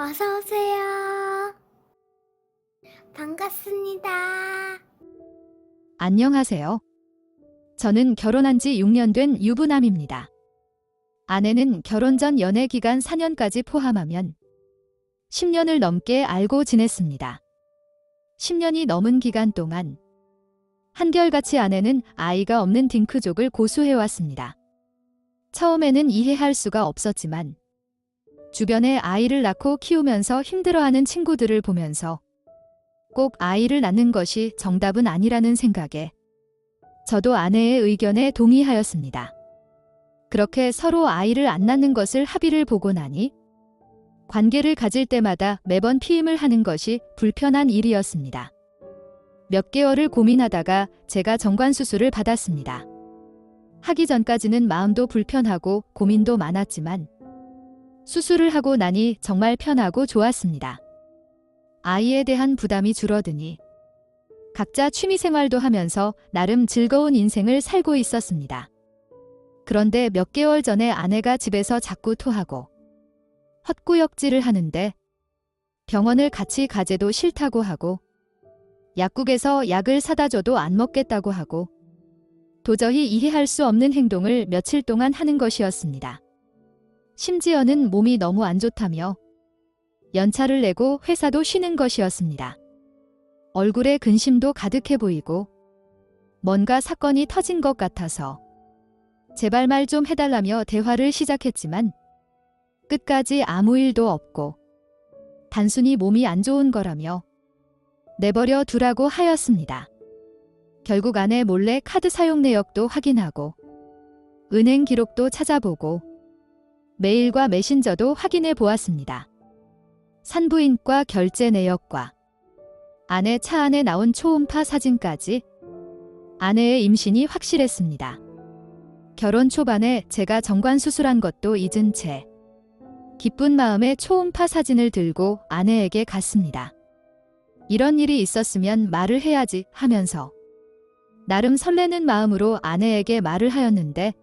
어서 오세요. 반갑습니다. 안녕하세요. 저는 결혼한 지 6년 된 유부남입니다. 아내는 결혼 전 연애 기간 4년까지 포함하면 10년을 넘게 알고 지냈습니다. 10년이 넘은 기간 동안 한결같이 아내는 아이가 없는 딩크족을 고수해왔습니다. 처음에는 이해할 수가 없었지만 주변에 아이를 낳고 키우면서 힘들어하는 친구들을 보면서 꼭 아이를 낳는 것이 정답은 아니라는 생각에 저도 아내의 의견에 동의하였습니다. 그렇게 서로 아이를 안 낳는 것을 합의를 보고 나니 관계를 가질 때마다 매번 피임을 하는 것이 불편한 일이었습니다. 몇 개월을 고민하다가 제가 정관수술을 받았습니다. 하기 전까지는 마음도 불편하고 고민도 많았지만 수술을 하고 나니 정말 편하고 좋았습니다. 아이에 대한 부담이 줄어드니 각자 취미 생활도 하면서 나름 즐거운 인생을 살고 있었습니다. 그런데 몇 개월 전에 아내가 집에서 자꾸 토하고 헛구역질을 하는데 병원을 같이 가재도 싫다고 하고 약국에서 약을 사다 줘도 안 먹겠다고 하고 도저히 이해할 수 없는 행동을 며칠 동안 하는 것이었습니다. 심지어는 몸이 너무 안 좋다며 연차를 내고 회사도 쉬는 것이었습니다. 얼굴에 근심도 가득해 보이고 뭔가 사건이 터진 것 같아서 제발 말 좀 해달라며 대화를 시작했지만 끝까지 아무 일도 없고 단순히 몸이 안 좋은 거라며 내버려 두라고 하였습니다. 결국 아내 몰래 카드 사용 내역도 확인하고 은행 기록도 찾아보고 메일과 메신저도 확인해 보았습니다. 산부인과 결제 내역과 아내 차 안에 나온 초음파 사진까지 아내의 임신이 확실했습니다. 결혼 초반에 제가 정관 수술한 것도 잊은 채 기쁜 마음에 초음파 사진을 들고 아내에게 갔습니다. 이런 일이 있었으면 말을 해야지 하면서 나름 설레는 마음으로 아내에게 말을 하였는데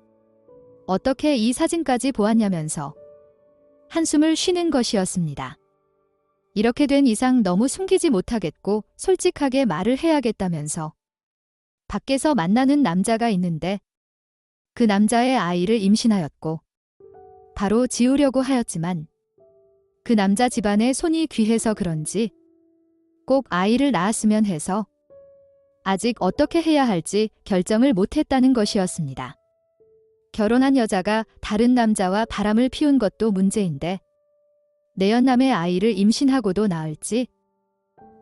어떻게 이 사진까지 보았냐면서 한숨을 쉬는 것이었습니다. 이렇게 된 이상 너무 숨기지 못하겠고 솔직하게 말을 해야겠다면서 밖에서 만나는 남자가 있는데 그 남자의 아이를 임신하였고 바로 지우려고 하였지만 그 남자 집안에 손이 귀해서 그런지 꼭 아이를 낳았으면 해서 아직 어떻게 해야 할지 결정을 못했다는 것이었습니다. 결혼한 여자가 다른 남자와 바람을 피운 것도 문제인데 내연남의 아이를 임신하고도 낳을지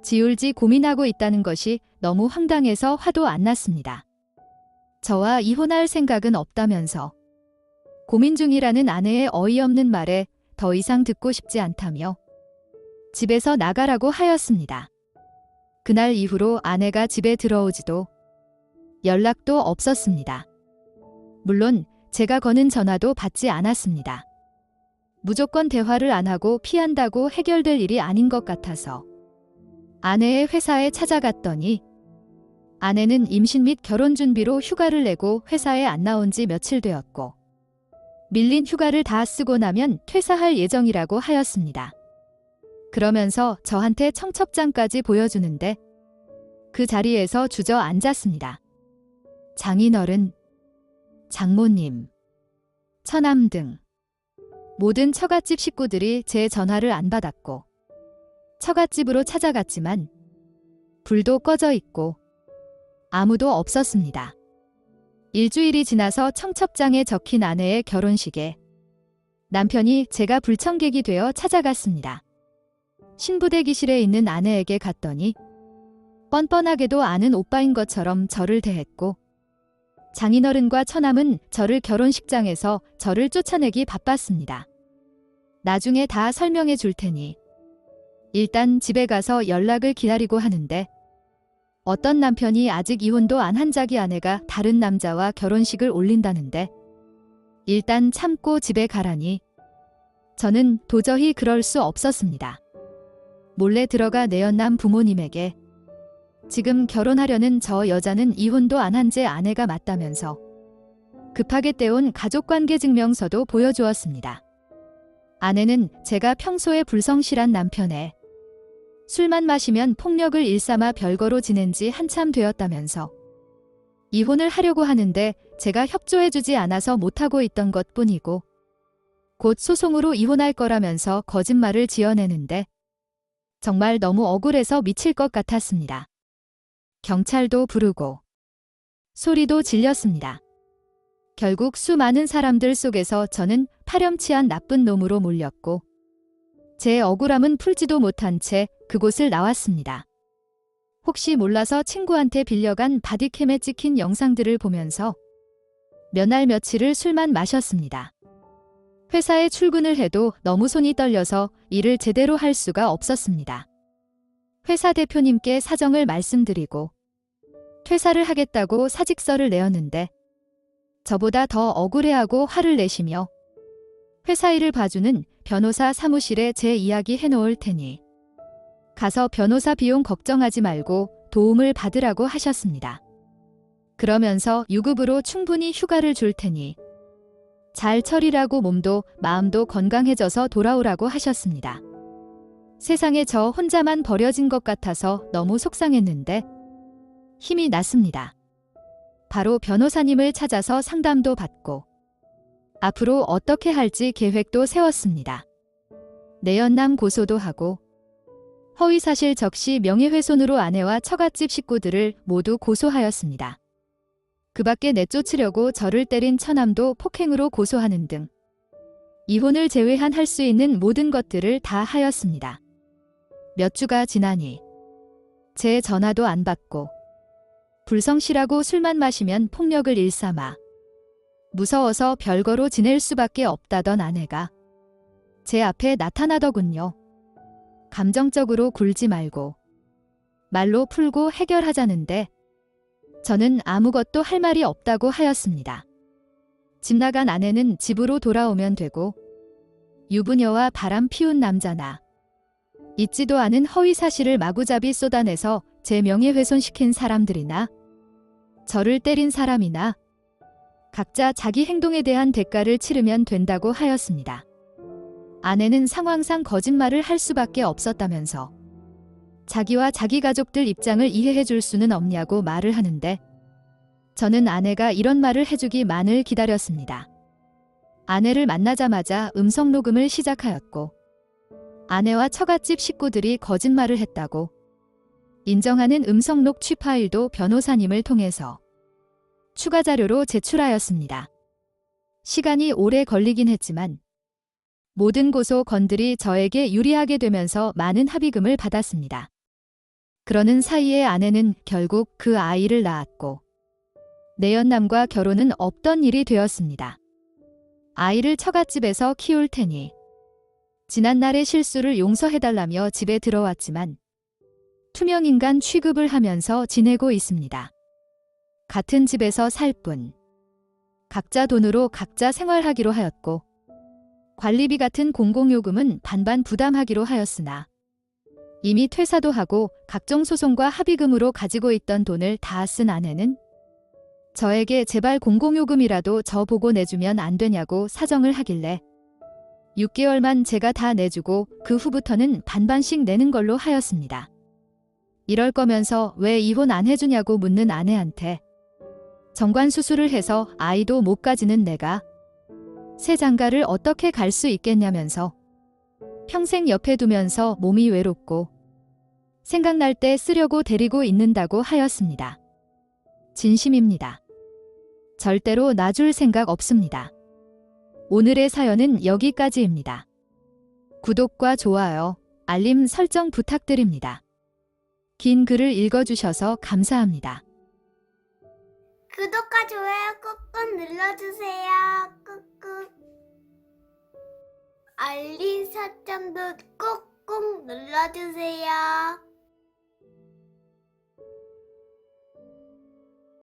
지울지 고민하고 있다는 것이 너무 황당해서 화도 안 났습니다. 저와 이혼할 생각은 없다면서 고민 중이라는 아내의 어이없는 말에 더 이상 듣고 싶지 않다며 집에서 나가라고 하였습니다. 그날 이후로 아내가 집에 들어오지도 연락도 없었습니다. 물론 제가 거는 전화도 받지 않았습니다. 무조건 대화를 안 하고 피한다고 해결될 일이 아닌 것 같아서 아내의 회사에 찾아갔더니 아내는 임신 및 결혼 준비로 휴가를 내고 회사에 안 나온 지 며칠 되었고 밀린 휴가를 다 쓰고 나면 퇴사할 예정이라고 하였습니다. 그러면서 저한테 청첩장까지 보여주는데 그 자리에서 주저앉았습니다. 장인어른, 장모님, 처남 등 모든 처갓집 식구들이 제 전화를 안 받았고 처갓집으로 찾아갔지만 불도 꺼져 있고 아무도 없었습니다. 일주일이 지나서 청첩장에 적힌 아내의 결혼식에 남편이 제가 불청객이 되어 찾아갔습니다. 신부 대기실에 있는 아내에게 갔더니 뻔뻔하게도 아는 오빠인 것처럼 저를 대했고 장인어른과 처남은 저를 결혼식장에서 저를 쫓아내기 바빴습니다. 나중에 다 설명해 줄 테니 일단 집에 가서 연락을 기다리고 하는데 어떤 남편이 아직 이혼도 안 한 자기 아내가 다른 남자와 결혼식을 올린다는데 일단 참고 집에 가라니 저는 도저히 그럴 수 없었습니다. 몰래 들어가 내연남 부모님에게 지금 결혼하려는 저 여자는 이혼도 안 한 제 아내가 맞다면서 급하게 떼온 가족관계 증명서도 보여주었습니다. 아내는 제가 평소에 불성실한 남편에 술만 마시면 폭력을 일삼아 별거로 지낸 지 한참 되었다면서 이혼을 하려고 하는데 제가 협조해주지 않아서 못하고 있던 것 뿐이고 곧 소송으로 이혼할 거라면서 거짓말을 지어내는데 정말 너무 억울해서 미칠 것 같았습니다. 경찰도 부르고 소리도 질렸습니다. 결국 수많은 사람들 속에서 저는 파렴치한 나쁜 놈으로 몰렸고 제 억울함은 풀지도 못한 채 그곳을 나왔습니다. 혹시 몰라서 친구한테 빌려간 바디캠에 찍힌 영상들을 보면서 몇 날 며칠을 술만 마셨습니다. 회사에 출근을 해도 너무 손이 떨려서 일을 제대로 할 수가 없었습니다. 회사 대표님께 사정을 말씀드리고 퇴사를 하겠다고 사직서를 내었는데 저보다 더 억울해하고 화를 내시며 회사 일을 봐주는 변호사 사무실에 제 이야기 해놓을 테니 가서 변호사 비용 걱정하지 말고 도움을 받으라고 하셨습니다. 그러면서 유급으로 충분히 휴가를 줄 테니 잘 처리라고 몸도 마음도 건강해져서 돌아오라고 하셨습니다. 세상에 저 혼자만 버려진 것 같아서 너무 속상했는데 힘이 났습니다. 바로 변호사님을 찾아서 상담도 받고 앞으로 어떻게 할지 계획도 세웠습니다. 내연남 고소도 하고 허위사실 적시 명예훼손으로 아내와 처갓집 식구들을 모두 고소하였습니다. 그 밖에 내쫓으려고 저를 때린 처남도 폭행으로 고소하는 등 이혼을 제외한 할 수 있는 모든 것들을 다 하였습니다. 몇 주가 지나니 제 전화도 안 받고 불성실하고 술만 마시면 폭력을 일삼아 무서워서 별거로 지낼 수밖에 없다던 아내가 제 앞에 나타나더군요. 감정적으로 굴지 말고 말로 풀고 해결하자는데 저는 아무것도 할 말이 없다고 하였습니다. 집 나간 아내는 집으로 돌아오면 되고 유부녀와 바람 피운 남자나 있지도 않은 허위 사실을 마구잡이 쏟아내서 제 명예 훼손시킨 사람들이나 저를 때린 사람이나 각자 자기 행동에 대한 대가를 치르면 된다고 하였습니다. 아내는 상황상 거짓말을 할 수밖에 없었다면서 자기와 자기 가족들 입장을 이해해 줄 수는 없냐고 말을 하는데 저는 아내가 이런 말을 해주기만을 기다렸습니다. 아내를 만나자마자 음성 녹음을 시작하였고 아내와 처갓집 식구들이 거짓말을 했다고 인정하는 음성 녹취 파일도 변호사님을 통해서 추가 자료로 제출하였습니다. 시간이 오래 걸리긴 했지만 모든 고소 건들이 저에게 유리하게 되면서 많은 합의금을 받았습니다. 그러는 사이에 아내는 결국 그 아이를 낳았고 내연남과 결혼은 없던 일이 되었습니다. 아이를 처갓집에서 키울 테니 지난날의 실수를 용서해달라며 집에 들어왔지만 투명인간 취급을 하면서 지내고 있습니다. 같은 집에서 살 뿐. 각자 돈으로 각자 생활하기로 하였고 관리비 같은 공공요금은 반반 부담하기로 하였으나 이미 퇴사도 하고 각종 소송과 합의금으로 가지고 있던 돈을 다 쓴 아내는 저에게 제발 공공요금이라도 저 보고 내주면 안 되냐고 사정을 하길래 6개월만 제가 다 내주고 그 후부터는 반반씩 내는 걸로 하였습니다. 이럴 거면서 왜 이혼 안 해주냐고 묻는 아내한테 정관 수술을 해서 아이도 못 가지는 내가 새 장가를 어떻게 갈 수 있겠냐면서 평생 옆에 두면서 몸이 외롭고 생각날 때 쓰려고 데리고 있는다고 하였습니다. 진심입니다. 절대로 놔줄 생각 없습니다. 오늘의 사연은 여기까지입니다. 구독과 좋아요, 알림 설정 부탁드립니다. 긴 글을 읽어주셔서 감사합니다. 구독과 좋아요 꾹꾹 눌러주세요. 꾹꾹. 알림 설정도 꾹꾹 눌러주세요.